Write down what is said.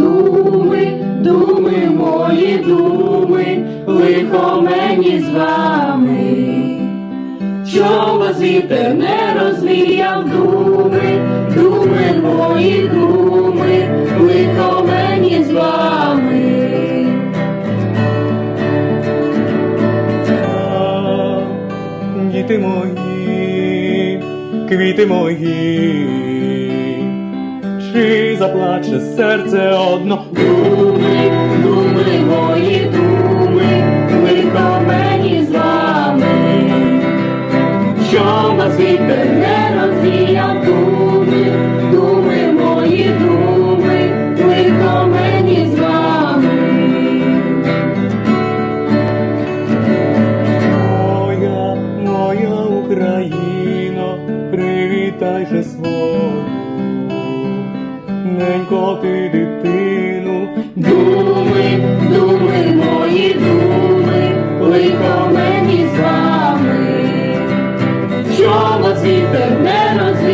думи, думи, мої думи, лихо мені з вами, що вас вітер не розвіяв думи, думи, мої думи, лихо мені з вами. Діти мої, квіти мої чи заплаче серце одно? Думи, думи мої думи, лихо мені з вами, що вас вітер не розвіяв думи, думи мої думи, лихо мені з вами. Моя, моя Україно, привітай же Тихенько ти дитину, думи, думи, мої думи, лихо мені з вами, що вас вітер не розвиває.